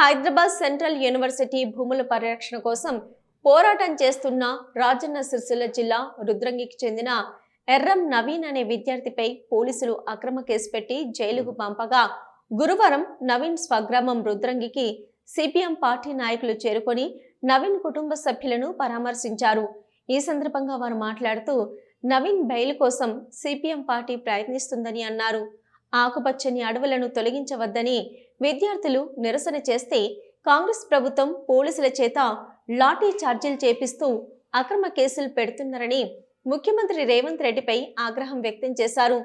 Hyderabad central university భూముల పరిరక్షణ కోసం పోరాటం చేస్తున్న రాజన్న సిరిసిల్ల జిల్లా రుద్రంగికి చెందిన ఎర్రం నవీన్ అనే విద్యార్థిపై పోలీసులు అక్రమ కేసు పెట్టి జైలుకు పంపగా గురువారం నవీన్ స్వగ్రామం రుద్రంగికి సిపిఎం పార్టీ నాయకులు చేరుకొని నవీన్ కుటుంబ సభ్యులను పరామర్శించారు. ఈ సందర్భంగా వారు మాట్లాడుతూ నవీన్ బెయిల్ కోసం సిపిఎం పార్టీ ప్రయత్నిస్తుందని అన్నారు. ఆకుపచ్చని అడవులను తొలగించవద్దని విద్యార్థులు నిరసన చేస్తే కాంగ్రెస్ ప్రభుత్వం పోలీసుల చేత లాఠీ చార్జీలు చేపిస్తూ అక్రమ కేసులు పెడుతున్నారని ముఖ్యమంత్రి రేవంత్ రెడ్డిపై ఆగ్రహం వ్యక్తం చేశారు.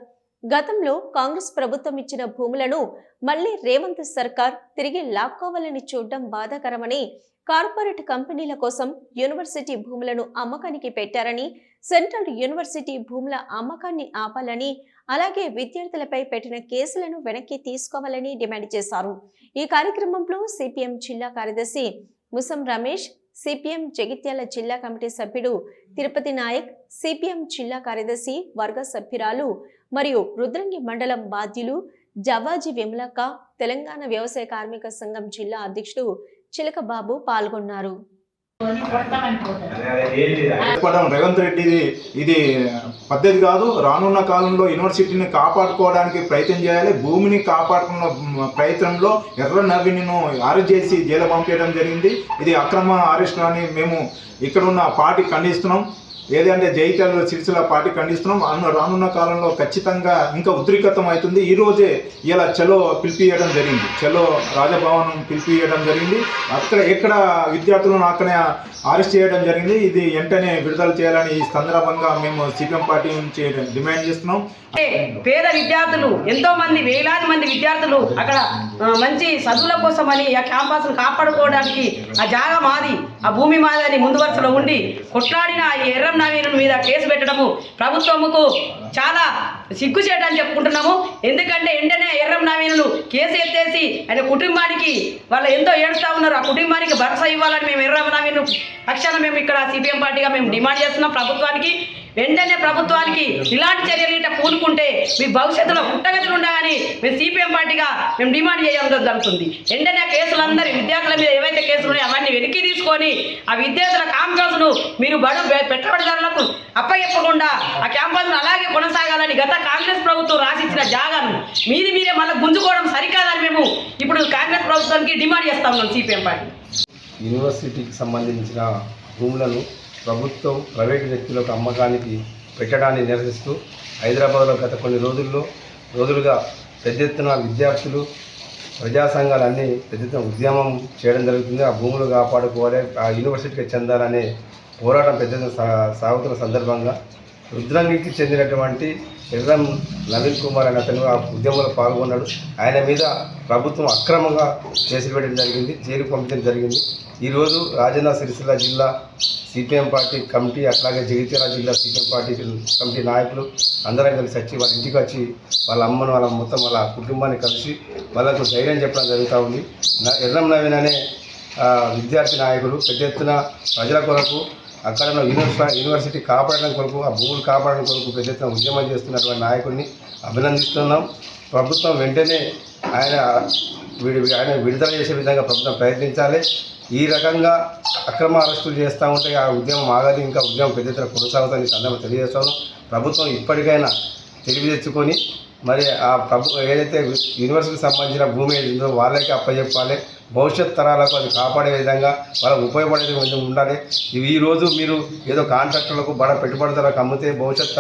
గతంలో కాంగ్రెస్ ప్రభుత్వం ఇచ్చిన భూములను మళ్ళీ రేవంత్ సర్కార్ తిరిగి లాక్కోవాలని చూడడం బాధాకరమని కార్పొరేట్ కంపెనీల కోసం యూనివర్సిటీ భూములను అమ్మకానికి పెట్టారని సెంట్రల్ యూనివర్సిటీ భూముల అమ్మకాన్ని ఆపాలని అలాగే విద్యార్థులపై పెట్టిన కేసులను వెనక్కి తీసుకోవాలని డిమాండ్ చేశారు. ఈ కార్యక్రమంలో సిపిఎం జిల్లా కార్యదర్శి ముసం రమేష్ సిపిఎం జగిత్యాల జిల్లా కమిటీ సభ్యుడు తిరుపతి నాయక్ సిపిఎం జిల్లా కార్యదర్శి వర్గ సభ్యురాలు మరియు రుద్రంగి మండలం బాధ్యులు జవాజీ విమలక్క తెలంగాణ వ్యవసాయ కార్మిక సంఘం జిల్లా అధ్యక్షుడు చిలకబాబు పాల్గొన్నారు. రేవంత్ రెడ్డిది ఇది పద్ధతి కాదు. రానున్న కాలంలో యూనివర్సిటీని కాపాడుకోవడానికి ప్రయత్నం చేయాలి. భూమిని కాపాడుకున్న ప్రయత్నంలో ఎర్ర నవ్విని అరెస్ట్ చేసి జైలు పంపించడం జరిగింది. ఇది అక్రమ అరెస్ట్ అని మేము ఇక్కడ ఉన్న పార్టీ ఖండిస్తున్నాం. ఏదంటే జైత్యాల సిరిసిల పార్టీ ఖండిస్తున్నాం. అన్న రానున్న కాలంలో ఖచ్చితంగా ఇంకా ఉద్రిక్తం అవుతుంది. ఈరోజే ఇలా చలో పిలిపియడం జరిగింది. చలో రాజభవనం పిలిపియడం జరిగింది. అక్కడ ఎక్కడ విద్యార్థులను అక్కడే అరెస్ట్ చేయడం జరిగింది. ఇది వెంటనే విడుదల చేయాలని ఈ సందర్భంగా మేము సిపిఎం పార్టీ నుంచి డిమాండ్ చేస్తున్నాం. పేద విద్యార్థులు ఎంతో మంది వేలాది మంది విద్యార్థులు అక్కడ మంచి చదువుల కోసమని ఆ క్యాంపస్ను కాపాడుకోవడానికి ఆ జాగా మాది. ఆ భూమి మాది ముందు వరుసలో ఉండి కొట్లాడిన ఈ ఎర్రం నవీను మీద కేసు పెట్టడము ప్రభుత్వముకు చాలా సిగ్గు చేయడానికి చెప్పుకుంటున్నాము. ఎందుకంటే ఎండనే ఎర్రం నవీనులు కేసు ఎత్తేసి ఆయన కుటుంబానికి వాళ్ళు ఎంతో ఏడుస్తా ఉన్నారు. ఆ కుటుంబానికి భరోసా ఇవ్వాలని మేము ఎర్రం నవీను పక్షాన మేము ఇక్కడ సిపిఎం పార్టీగా మేము డిమాండ్ చేస్తున్నాం ప్రభుత్వానికి. వెంటనే ప్రభుత్వానికి ఇలాంటి చర్యలు ఇట్లా పూనుకుంటే మీ భవిష్యత్తులో పుట్టగతులు ఉండగాని మేము సిపిఎం పార్టీగా మేము డిమాండ్ చేయడం జరుగుతుంది వెంటనే ఆ కేసులందరి విద్యార్థుల మీద ఏవైతే కేసులు ఉన్నాయో అవన్నీ వెనక్కి తీసుకొని ఆ విద్యార్థుల క్యాంపస్ను మీరు బడు పెట్టుబడిదారులకు అప్పగెప్పకుండా ఆ క్యాంపస్ను అలాగే కొనసాగాలని గత కాంగ్రెస్ ప్రభుత్వం రాసిచ్చిన జాగాను మీది మీరే మళ్ళీ గుంజుకోవడం సరికాదని మేము ఇప్పుడు కాంగ్రెస్ ప్రభుత్వానికి డిమాండ్ చేస్తా ఉన్నాం సిపిఎం పార్టీ. యూనివర్సిటీకి సంబంధించిన భూములను ప్రభుత్వం ప్రైవేటు వ్యక్తులకు అమ్మకానికి పెట్టడాన్ని నిరసిస్తూ హైదరాబాద్లో గత కొన్ని రోజుల్లో రోజులుగా పెద్ద ఎత్తున విద్యార్థులు ప్రజా సంఘాలన్నీ పెద్ద ఎత్తున ఉద్యమం చేయడం జరుగుతుంది. ఆ భూములు కాపాడుకోవాలి ఆ యూనివర్సిటీకి చెందాలనే పోరాటం పెద్ద సా- సాగుతున్న సందర్భంగా రుద్రంగికి చెందినటువంటి ఎర్రం నవీన్ కుమార్ అనే అతను ఆ ఉద్యమంలో పాల్గొన్నాడు. ఆయన మీద ప్రభుత్వం అక్రమంగా కేసులు పెట్టడం జరిగింది జైలు పంపించడం జరిగింది. ఈరోజు రాజన్న సిరిసిల్ల జిల్లా సిపిఎం పార్టీ కమిటీ అట్లాగే జగిత్యాల జిల్లా సిపిఎం పార్టీ కమిటీ నాయకులు అందరం కలిసి వచ్చి వాళ్ళ ఇంటికి వచ్చి వాళ్ళ అమ్మను వాళ్ళ మొత్తం వాళ్ళ కుటుంబాన్ని కలిసి వాళ్ళకు ధైర్యం చెప్పడం జరుగుతూ ఉంది. ఎర్రం నవీన్ అనే విద్యార్థి నాయకులు పెద్ద ఎత్తున ప్రజల కొరకు అక్కడ యూనివర్సిటీ యూనివర్సిటీ కాపాడడం కొరకు ఆ భూములు కాపాడడం కొరకు పెద్ద ఎత్తున ఉద్యమం చేస్తున్నటువంటి నాయకుడిని అభినందిస్తున్నాం. ప్రభుత్వం వెంటనే ఆయన విడి ఆయన విడుదల చేసే విధంగా ప్రభుత్వం ప్రయత్నించాలి. ఈ రకంగా అక్రమ అరెస్టులు చేస్తూ ఉంటే ఆ ఉద్యమం ఆగాలి ఇంకా ఉద్యమం పెద్ద ఎత్తున కొనసాగుతుంది సందర్భం తెలియజేస్తాను ప్రభుత్వం ఇప్పటికైనా తెలివి తెచ్చుకొని మరి ఆ ప్రభు ఏదైతే యూనివర్సిటీకి సంబంధించిన భూమి ఏదో వాళ్ళకి అప్పచెప్పాలి భవిష్యత్ తరాలకు అది కాపాడే విధంగా వాళ్ళకు ఉపయోగపడే విధంగా ఉండాలి. ఈరోజు ఈ రోజు మీరు ఏదో కాంట్రాక్టర్లకు బడ పెట్టుబడిదారులకు అమ్మితే భవిష్యత్